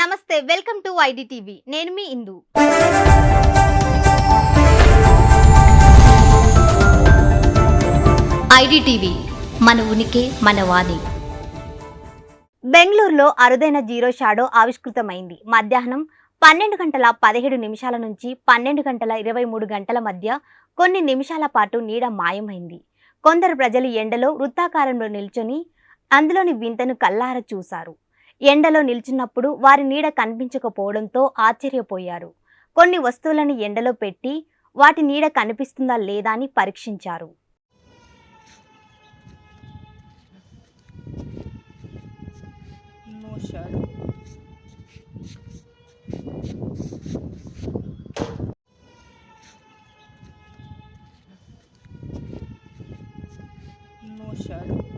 నమస్తే welcome to ID TV నేను మీ ఇందు. IDTV మన ఉనికి మన వాణి. బెంగళూరులో అరుదైన జీరో షాడో ఆవిష్కృతమైంది. మధ్యాహ్నం పన్నెండు గంటల పదిహేడు నిమిషాల నుంచి పన్నెండు గంటల ఇరవై మూడు గంటల మధ్య కొన్ని నిమిషాల పాటు నీడ మాయమైంది. కొందరు ప్రజలు ఎండలో వృత్తాకారంలో నిల్చొని అందులోని వింతను కల్లార చూశారు. ఎండలో నిల్చున్నప్పుడు వారి నీడ కనిపించకపోవడంతో ఆశ్చర్యపోయారు. కొన్ని వస్తువులను ఎండలో పెట్టి వాటి నీడ కనిపిస్తుందా లేదా అని పరీక్షించారు. No shadow.